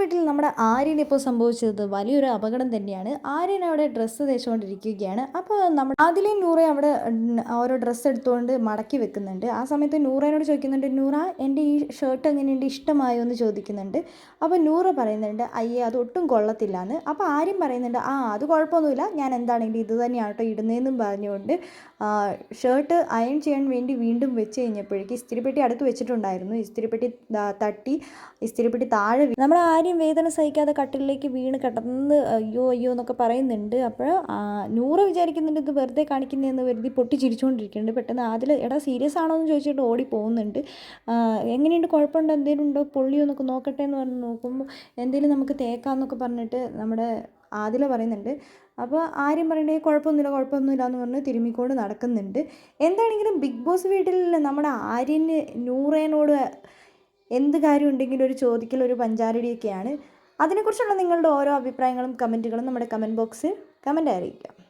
വീട്ടിൽ നമ്മുടെ ആര്യൻ ഇപ്പോൾ സംഭവിച്ചത് വലിയൊരു അപകടം തന്നെയാണ്. ആര്യൻ അവിടെ ഡ്രസ്സ് തേച്ചുകൊണ്ടിരിക്കുകയാണ്. അപ്പോൾ നമ്മൾ അതിലേയും നൂറ അവിടെ ഓരോ ഡ്രസ്സ് എടുത്തുകൊണ്ട് മടക്കി വെക്കുന്നുണ്ട്. ആ സമയത്ത് നൂറേനോട് ചോദിക്കുന്നുണ്ട് നൂറ എന്റെ ഈ ഷർട്ട് എങ്ങനെയുണ്ട്? ഇഷ്ടമായോ? എന്ന് ചോദിക്കുന്നുണ്ട്. അപ്പോൾ നൂറ പറയുന്നുണ്ട് അയ്യേ അത് ഒട്ടും കൊള്ളത്തില്ല എന്ന് അപ്പോൾ ആര്യം പറയുന്നുണ്ട് ആ അത് കുഴപ്പമൊന്നുമില്ല. ഞാൻ എന്താണെങ്കിലും ഇത് തന്നെയാണ് കേട്ടോ ഇടുന്നതെന്നും പറഞ്ഞുകൊണ്ട് ഷർട്ട് അയൺ ചെയ്യാൻ വേണ്ടി വീണ്ടും വെച്ച് കഴിഞ്ഞപ്പോഴേക്ക് ഇസ്തിരിപ്പെട്ടി അടുത്ത് വെച്ചിട്ടുണ്ടായിരുന്നു. ഇസ്തിരിപ്പെട്ടി തട്ടി ഇസ്തിരിപ്പെട്ടി താഴെ നമ്മൾ ആര്യം വേദന സഹിക്കാതെ കട്ടിലേക്ക് വീണ് കിടന്ന് അയ്യോ അയ്യോ എന്നൊക്കെ പറയുന്നുണ്ട്. അപ്പോൾ നൂറ് വിചാരിക്കുന്നുണ്ട് ഇത് വെറുതെ കാണിക്കുന്നതെന്ന് കരുതി പൊട്ടി ചിരിച്ചുകൊണ്ടിരിക്കുന്നുണ്ട് പെട്ടെന്ന് അതിൽ എടാ സീരിയസ് ആണോ? എന്ന് ചോദിച്ചിട്ട് ഓടി പോകുന്നുണ്ട്. എങ്ങനെയുണ്ട്? കുഴപ്പമുണ്ടോ? എന്തെങ്കിലും ഉണ്ടോ പൊള്ളിയോ? എന്നൊക്കെ നോക്കട്ടെ എന്ന് പറഞ്ഞ് നോക്കുമ്പോൾ എന്തെങ്കിലും നമുക്ക് തേക്കാമെന്നൊക്കെ പറഞ്ഞിട്ട് നമ്മുടെ ആദില പറയുന്നുണ്ട്. അപ്പോൾ ആര്യം പറയണ്ടേ കുഴപ്പമൊന്നുമില്ല കുഴപ്പമൊന്നുമില്ല എന്ന് പറഞ്ഞ് തിരുമ്മിക്കൊണ്ട് നടക്കുന്നുണ്ട്. എന്താണെങ്കിലും ബിഗ് ബോസ് വീട്ടിൽ നമ്മുടെ ആര്യന് നൂറേനോട് എന്ത് കാര്യം ഉണ്ടെങ്കിലും ഒരു ചോദിക്കൽ ഒരു പഞ്ചാരടിയൊക്കെയാണ്. അതിനെക്കുറിച്ചുള്ള നിങ്ങളുടെ ഓരോ അഭിപ്രായങ്ങളും കമന്റുകളും നമ്മുടെ കമന്റ് ബോക്സിൽ കമന്റ് അറിയിക്കുക